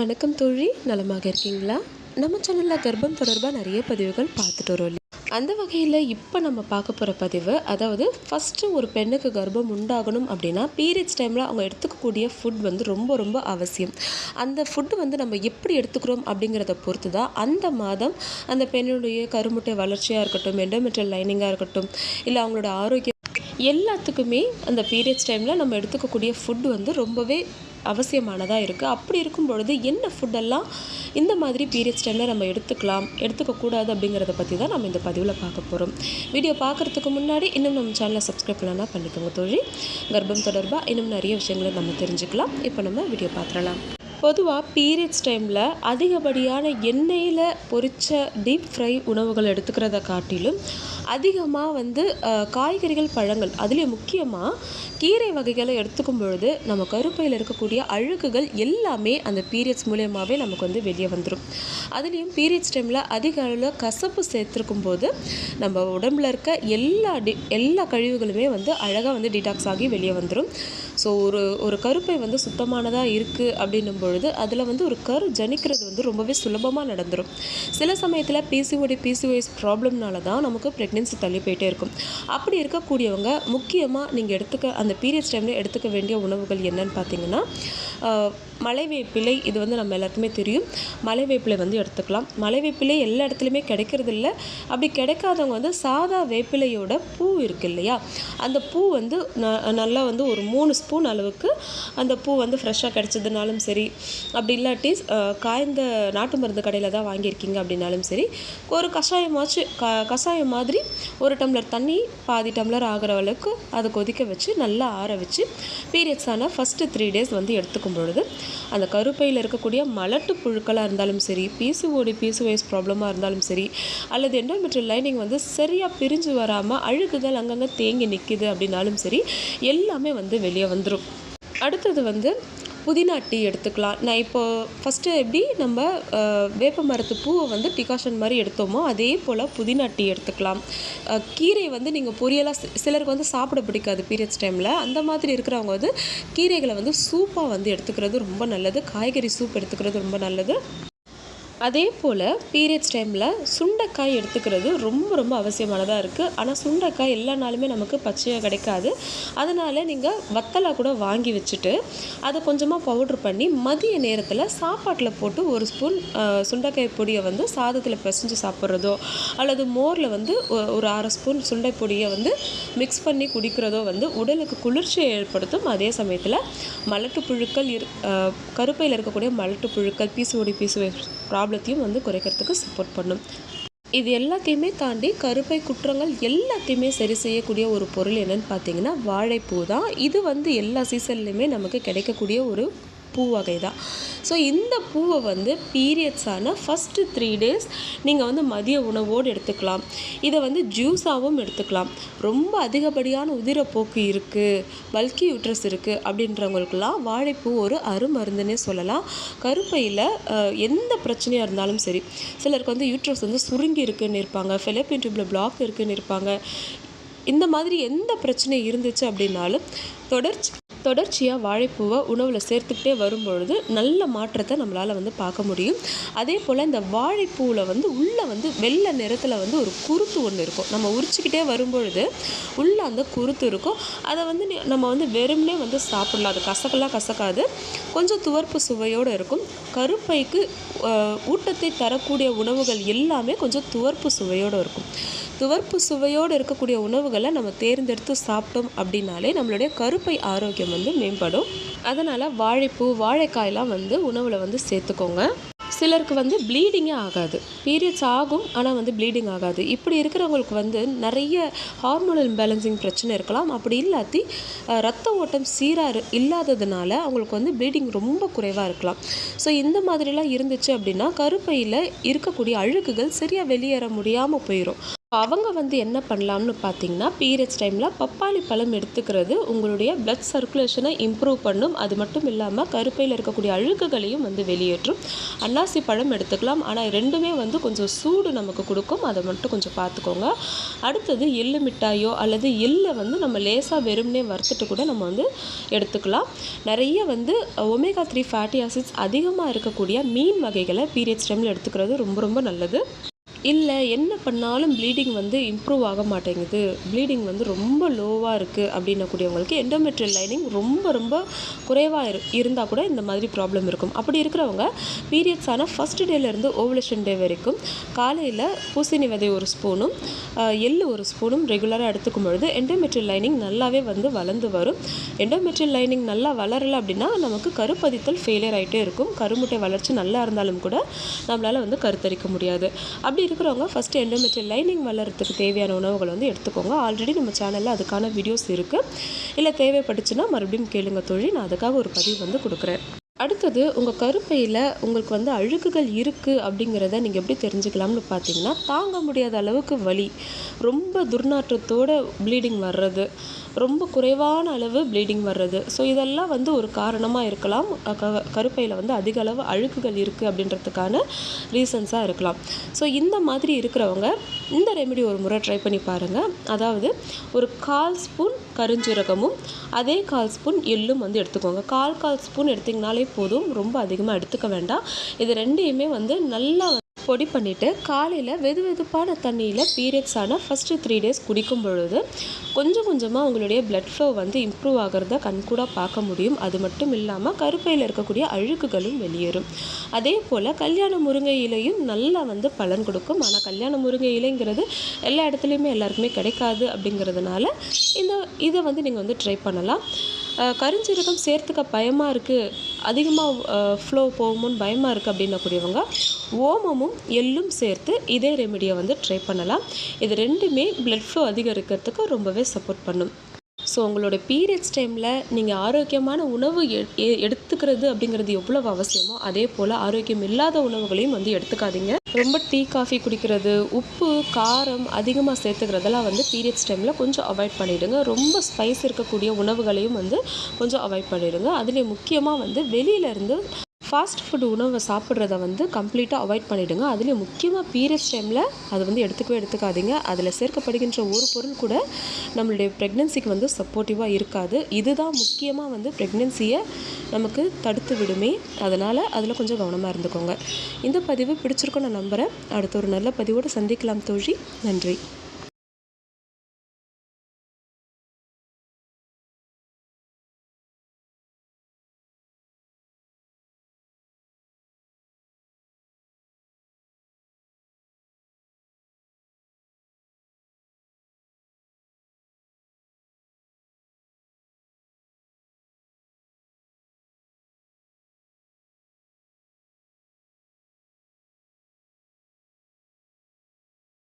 வணக்கம் தோழி. நலமாக இருக்கீங்களா? நம்ம சேனலில் கர்ப்பம் தொடர்பாக நிறைய பதிவுகள் பார்த்துட்டு வரோம் இல்லையா? அந்த வகையில் இப்போ நம்ம பார்க்க போகிற பதிவு அதாவது ஃபஸ்ட்டு ஒரு பெண்ணுக்கு கர்ப்பம் உண்டாகணும் அப்படின்னா பீரியட்ஸ் டைமில் அவங்க எடுத்துக்கக்கூடிய ஃபுட் வந்து ரொம்ப ரொம்ப அவசியம். அந்த ஃபுட்டு வந்து நம்ம எப்படி எடுத்துக்கிறோம் அப்படிங்கிறத பொறுத்து தான் அந்த மாதம் அந்த பெண்ணுடைய கருமுட்டை வளர்ச்சியாக இருக்கட்டும் எண்டோமெட்ரியல் லைனிங்காக இருக்கட்டும் இல்லை அவங்களோட ஆரோக்கியம் எல்லாத்துக்குமே அந்த பீரியட்ஸ் டைமில் நம்ம எடுத்துக்கக்கூடிய ஃபுட் வந்து ரொம்பவே அவசியமானதாக இருக்குது அப்படி இருக்கும் பொழுது என்ன ஃபுட்டெல்லாம் இந்த மாதிரி பீரியட்ஸ் டைமில் நம்ம எடுத்துக்கலாம் எடுத்துக்கக்கூடாது அப்படிங்கிறத பற்றி தான் நம்ம இந்த பதிவில் பார்க்க போகிறோம் வீடியோ பார்க்குறதுக்கு முன்னாடி இன்னும் நம்ம சேனலை சப்ஸ்கிரைப் பண்ணலாம் பண்ணிக்கோங்க தோழி. கர்ப்பம் தொடர்பாக இன்னும் நிறைய விஷயங்களை நம்ம தெரிஞ்சுக்கலாம். இப்போ நம்ம வீடியோ பார்த்துடலாம். பொதுவாக பீரியட்ஸ் டைமில் அதிகப்படியான எண்ணெயில் பொரித்த டீப் ஃப்ரை உணவுகள் எடுத்துக்கிறத காட்டிலும் அதிகமாக வந்து காய்கறிகள் பழங்கள் அதுலேயும் முக்கியமாக கீரை வகைகளை எடுத்துக்கும் பொழுது நம்ம கருப்பையில் இருக்கக்கூடிய அழுக்குகள் எல்லாமே அந்த பீரியட்ஸ் மூலியமாகவே நமக்கு வந்து வெளியே வந்துடும் அதுலேயும் பீரியட்ஸ் டைமில் அதிக அளவில் கசப்பு சேர்த்துருக்கும் போது நம்ம உடம்புல இருக்க எல்லா டி எல்லா கழிவுகளுமே வந்து அழகாக வந்து டிடாக்ஸ் ஆகி வெளியே வந்துடும் ஸோ ஒரு ஒரு கருப்பை வந்து சுத்தமானதாக இருக்குது அப்படின்னும் பொழுது அதில் வந்து ஒரு கரு ஜனிக்கிறது வந்து ரொம்பவே சுலபமாக நடந்துடும் சில சமயத்தில் பிசிஓடி பிசிஓஎஸ் ப்ராப்ளம்னால தான் நமக்கு ப்ரெக்னென்சி தள்ளி போயிட்டே இருக்கும். அப்படி இருக்கக்கூடியவங்க முக்கியமாக நீங்கள் எடுத்துக்க அந்த பீரியட்ஸ் டைமில் எடுத்துக்க வேண்டிய உணவுகள் என்னன்னு பார்த்தீங்கன்னா மலை மலைவேப்பிலை இது வந்து நம்ம எல்லாருக்குமே தெரியும். மலைவேப்பிலை வந்து எடுத்துக்கலாம். மலைவேப்பிலை எல்லா இடத்துலையுமே கிடைக்கிறது இல்லை அப்படி கிடைக்காதவங்க வந்து சாதா வேப்பிலையோட பூ இருக்கு இல்லையா? அந்த பூ வந்து ந- நல்லா வந்து ஒரு மூணு ஸ்பூன் அளவுக்கு அந்த பூ வந்து ஃப்ரெஷ்ஷாக கிடைச்சதுனாலும் சரி அப்படி இல்லாட்டி காய்ந்த நாட்டு மருந்து கடையில் தான் வாங்கியிருக்கீங்க அப்படின்னாலும் சரி ஒரு கஷாயமாச்சு க கஷாயம் மாதிரி ஒரு டம்ளர் தண்ணி பாதி டம்ளர் ஆகிற அளவுக்கு அதை கொதிக்க வச்சு நல்லா ஆற வச்சு பீரியட்ஸான ஃபஸ்ட்டு த்ரீ டேஸ் வந்து எடுத்துக்கும் பொழுது அந்த கருப்பையில் இருக்கக்கூடிய மலட்டு புழுக்களாக இருந்தாலும் சரி பிசுஓடி பிசுவைஸ் ப்ராப்ளமாக இருந்தாலும் சரி அல்லது எண்டோமெட்ரியல் லைனிங் வந்து சரியாக பிரிஞ்சு வராமல் அழுகுகள் அங்கங்கே தேங்கி நிற்கிது அப்படின்னாலும் சரி எல்லாமே வந்து வெளியே வந்துடும் அடுத்தது வந்து புதினா டீ எடுத்துக்கலாம். நான் இப்போ ஃபஸ்ட்டு எப்படி நம்ம வேப்ப மரத்து பூவை வந்து டிகாஷன் மாதிரி எடுத்தோமோ அதே போல் புதினா டீ எடுத்துக்கலாம். கீரை வந்து நீங்கள் பொரியலாக சிலருக்கு வந்து சாப்பிட பிடிக்காது பீரியட்ஸ் டைமில் அந்த மாதிரி இருக்கிறவங்க வந்து கீரைகளை வந்து சூப்பாக வந்து எடுத்துக்கிறது ரொம்ப நல்லது. காய்கறி சூப் எடுத்துக்கிறது ரொம்ப நல்லது. அதே போல் பீரியட்ஸ் டைமில் சுண்டைக்காய் எடுத்துக்கிறது ரொம்ப ரொம்ப அவசியமானதாக இருக்குது ஆனால் சுண்டைக்காய் எல்லா நாளுமே நமக்கு பச்சையாக கிடைக்காது. அதனால் நீங்கள் வத்தலை கூட வாங்கி வச்சுட்டு அதை கொஞ்சமாக பவுட்ரு பண்ணி மதிய நேரத்தில் சாப்பாட்டில் போட்டு ஒரு ஸ்பூன் சுண்டைக்காய் பொடியை வந்து சாதத்தில் பிசைஞ்சு சாப்பிட்றதோ அல்லது மோரில் வந்து ஒரு அரை ஸ்பூன் சுண்டை பொடியை வந்து மிக்ஸ் பண்ணி குடிக்கிறதோ வந்து உடலுக்கு குளிர்ச்சியை ஏற்படுத்தும். அதே சமயத்தில் மலட்டு புழுக்கள் இரு கருப்பையில் இருக்கக்கூடிய மலட்டு புழுக்கள் பீசுபொடி பீசு ப்ராப்ளம் ப்ராப்ளத்தையும் வந்து குறைக்கிறதுக்கு சப்போர்ட் பண்ணும். இது எல்லாத்தையுமே தாண்டி கருப்பை குற்றங்கள் எல்லாத்தையுமே சரி செய்யக்கூடிய ஒரு பொருள் என்னன்னு பார்த்தீங்கன்னா வாழைப்பூ தான். இது வந்து எல்லா சீசன்லையுமே நமக்கு கிடைக்கக்கூடிய ஒரு பூ வகை தான் ஸோ இந்த பூவை வந்து பீரியட்ஸான ஃபஸ்ட்டு த்ரீ டேஸ் நீங்கள் வந்து மதிய உணவோடு எடுத்துக்கலாம். இதை வந்து ஜூஸாகவும் எடுத்துக்கலாம். ரொம்ப அதிகப்படியான உதிரப்போக்கு இருக்குது பல்கி யூட்ரஸ் இருக்குது அப்படின்றவங்களுக்கெல்லாம் வாழைப்பூ ஒரு அருமருந்துன்னே சொல்லலாம். கருப்பையில் எந்த பிரச்சனையாக இருந்தாலும் சரி சிலருக்கு வந்து யூட்ரஸ் வந்து சுருங்கி இருக்குன்னு இருப்பாங்க ஃபெலப்பின் டியூப்பில் பிளாக் இருக்குன்னு இருப்பாங்க. இந்த மாதிரி எந்த பிரச்சனை இருந்துச்சு அப்படின்னாலும் தொடர்ச்சி தொடர்ச்சியாக வாழைப்பூவை உணவில் சேர்த்துக்கிட்டே வரும்பொழுது நல்ல மாற்றத்தை நம்மளால் வந்து பார்க்க முடியும். அதே போல் இந்த வாழைப்பூவில் வந்து உள்ளே வந்து வெள்ளை நிறத்தில் வந்து ஒரு குருத்து ஒன்று இருக்கும். நம்ம உரிச்சிக்கிட்டே வரும்பொழுது உள்ளே அந்த குருத்து இருக்கும். அதை வந்து நம்ம வந்து வெறுமனே வந்து சாப்பிடலாம். அது கசக்கலாம் கசக்காது. கொஞ்சம் துவர்ப்பு சுவையோடு இருக்கும். கருப்பைக்கு ஊட்டத்தை தரக்கூடிய உணவுகள் எல்லாமே கொஞ்சம் துவர்ப்பு சுவையோடு இருக்கும். துவர்ப்பு சுவையோடு இருக்கக்கூடிய உணவுகளை நம்ம தேர்ந்தெடுத்து சாப்பிட்டோம் அப்படின்னாலே நம்மளுடைய கருப்பை ஆரோக்கியம் வந்து மேம்படும். அதனால் வாழைப்பூ வாழைக்காயெலாம் வந்து உணவில் வந்து சேர்த்துக்கோங்க. சிலருக்கு வந்து ப்ளீடிங்கே ஆகாது. பீரியட்ஸ் ஆகும் ஆனால் வந்து ப்ளீடிங் ஆகாது. இப்படி இருக்கிறவங்களுக்கு வந்து நிறைய ஹார்மோனல் இம்பேலன்சிங் பிரச்சனை இருக்கலாம். அப்படி இல்லாட்டி ரத்த ஓட்டம் சீராக இல்லாததுனால அவங்களுக்கு வந்து ப்ளீடிங் ரொம்ப குறைவாக இருக்கலாம். ஸோ இந்த மாதிரிலாம் இருந்துச்சு அப்படின்னா கருப்பையில் இருக்கக்கூடிய அழுக்குகள் சரியாக வெளியேற முடியாமல் போயிடும் அவங்க வந்து என்ன பண்ணலாம்னு பார்த்தீங்கன்னா பீரியட்ஸ் டைமில் பப்பாளி பழம் எடுத்துக்கிறது உங்களுடைய பிளட் சர்க்குலேஷனை இம்ப்ரூவ் பண்ணும். அது மட்டும் இல்லாமல் கருப்பையில் இருக்கக்கூடிய அழுக்குகளையும் வந்து வெளியேற்றும். அன்னாசி பழம் எடுத்துக்கலாம். ஆனால் ரெண்டுமே வந்து கொஞ்சம் சூடு நமக்கு கொடுக்கும். அதை மட்டும் கொஞ்சம் பார்த்துக்கோங்க. அடுத்தது எள்ளு மிட்டாயோ அல்லது எள்ளை வந்து நம்ம லேசாக வெறும்னே வறுத்துட்டு கூட நம்ம வந்து எடுத்துக்கலாம். நிறைய வந்து ஒமேகா த்ரீ ஃபேட்டி ஆசிட்ஸ் அதிகமாக இருக்கக்கூடிய மீன் வகைகளை பீரியட்ஸ் டைமில் எடுத்துக்கிறது ரொம்ப ரொம்ப நல்லது. இல்லை என்ன பண்ணாலும் ப்ளீடிங் வந்து இம்ப்ரூவ் ஆக மாட்டேங்குது. ப்ளீடிங் வந்து ரொம்ப லோவாக இருக்குது அப்படின்னக்கூடியவங்களுக்கு எண்டோமெட்ரியல் லைனிங் ரொம்ப ரொம்ப குறைவாக இரு இருந்தால் கூட இந்த மாதிரி ப்ராப்ளம் இருக்கும். அப்படி இருக்கிறவங்க பீரியட்ஸ் ஆனால் ஃபஸ்ட் டேலேருந்து ஓவலேஷன் டே வரைக்கும் காலையில் பூசணி விதை ஒரு ஸ்பூனும் எள்ளு ஒரு ஸ்பூனும் ரெகுலராக எடுத்துக்கும் பொழுது எண்டோமெட்ரியல் லைனிங் நல்லாவே வந்து வளர்ந்து வரும். எண்டோமெட்ரியல் லைனிங் நல்லா வளரலை அப்படின்னா நமக்கு கருப்பதித்தல் ஃபெயிலியர் ஆகிட்டே இருக்கும். கருமுட்டை வளர்ச்சி நல்லா இருந்தாலும் கூட நம்மளால் வந்து கருத்தரிக்க முடியாது. அப்படி இருக்கிறவங்க ஃபஸ்ட்டு எண்டோமெட்ரியல் லைனிங் வளர்கிறதுக்கு தேவையான உணவுகள் வந்து எடுத்துக்கோங்க. ஆல்ரெடி நம்ம சேனலில் அதுக்கான வீடியோஸ் இருக்குது இல்லை தேவைப்பட்டுச்சுன்னா மறுபடியும் கேளுங்க தொழில் நான் அதுக்காக ஒரு பதிவு வந்து கொடுக்குறேன். அடுத்தது உங்கள் கருப்பையில் உங்களுக்கு வந்து அழுக்குகள் இருக்குது அப்படிங்கிறத நீங்கள் எப்படி தெரிஞ்சுக்கலாம்னு பார்த்தீங்கன்னா தாங்க முடியாத அளவுக்கு வலி. ரொம்ப துர்நாற்றத்தோட ப்ளீடிங் வர்றது. ரொம்ப குறைவான அளவு ப்ளீடிங் வர்றது. ஸோ இதெல்லாம் வந்து ஒரு காரணமாக இருக்கலாம். க கருப்பையில் வந்து அதிக அளவு அழுக்குகள் இருக்குது அப்படின்றதுக்கான ரீசன்ஸாக இருக்கலாம். ஸோ இந்த மாதிரி இருக்கிறவங்க இந்த ரெமெடி ஒரு முறை ட்ரை பண்ணி பாருங்கள் அதாவது ஒரு கால் ஸ்பூன் கருஞ்சீரகமும் அதே கால் ஸ்பூன் எள்ளும் வந்து எடுத்துக்கோங்க. கால் கால் ஸ்பூன் எடுத்திங்கனாலே போதும். ரொம்ப அதிகமாக எடுத்துக்க வேண்டாம். இது ரெண்டையுமே வந்து நல்லா பொடி பண்ணிவிட்டு காலையில் வெது வெதுப்பான தண்ணியில் பீரியட்ஸ் ஆனால் ஃபஸ்ட்டு த்ரீ டேஸ் குடிக்கும் பொழுது கொஞ்சம் கொஞ்சமாக உங்களுடைய பிளட் ஃப்ளோ வந்து இம்ப்ரூவ் ஆகிறத கண்கூடாக பார்க்க முடியும். அது மட்டும் இல்லாமல் கருப்பையில் இருக்கக்கூடிய அழுக்குகளும் வெளியேறும். அதே போல் கல்யாண முருங்கை இலையும் நல்லா வந்து பலன் கொடுக்கும். ஆனால் கல்யாண முருங்கை இலைங்கிறது எல்லா இடத்துலையுமே எல்லாருக்குமே கிடைக்காது அப்படிங்கிறதுனால இந்த இதை வந்து நீங்கள் வந்து ட்ரை பண்ணலாம். கருஞ்சீரகம் சேர்த்துக்க பயமாக இருக்குது அதிகமாக ஃப்ளோ போகுமோன்னு பயமாக இருக்குது அப்படின்னக்கூடியவங்க ஓமமும் எள்ளும் சேர்த்து இதே ரெமெடியை வந்து ட்ரை பண்ணலாம். இது ரெண்டுமே பிளட் ஃப்ளோ அதிகரிக்கிறதுக்கு ரொம்பவே சப்போர்ட் பண்ணும். ஸோ உங்களோட பீரியட்ஸ் டைமில் நீங்கள் ஆரோக்கியமான உணவு எடுத்துக்கிறது அப்படிங்கிறது எவ்வளோ அவசியமோ அதே போல் ஆரோக்கியம் இல்லாத உணவுகளையும் வந்து எடுத்துக்காதீங்க. ரொம்ப டீ காஃபி குடிக்கிறது உப்பு காரம் அதிகமாக சேர்த்துக்கிறதெல்லாம் வந்து பீரியட்ஸ் டைமில் கொஞ்சம் அவாய்ட் பண்ணிவிடுங்க ரொம்ப ஸ்பைஸ் இருக்கக்கூடிய உணவுகளையும் வந்து கொஞ்சம் அவாய்ட் பண்ணிவிடுங்க அதுலேயும் முக்கியமாக வந்து வெளியிலேருந்து ஃபாஸ்ட் ஃபுட் உணவை சாப்பிட்றத வந்து கம்ப்ளீட்டாக அவாய்ட் பண்ணிவிடுங்க அதுலேயும் முக்கியமாக பீரியட்ஸ் டைமில் அது வந்து எடுத்துக்கவே எடுத்துக்காதீங்க. அதில் சேர்க்கப்படுகின்ற ஒரு பொருள் கூட நம்மளுடைய ப்ரெக்னென்சிக்கு வந்து சப்போர்ட்டிவாக இருக்காது. இதுதான் முக்கியமாக வந்து ப்ரெக்னென்சியை நமக்கு தடுத்து விடுமே. அதனால் அதில் கொஞ்சம் கவனமாக இருந்துக்கோங்க. இந்த பதிவு பிடிச்சிருக்கோம் நான் நம்புகிறேன் அடுத்த ஒரு நல்ல பதிவோடு சந்திக்கலாம் தோழி. நன்றி.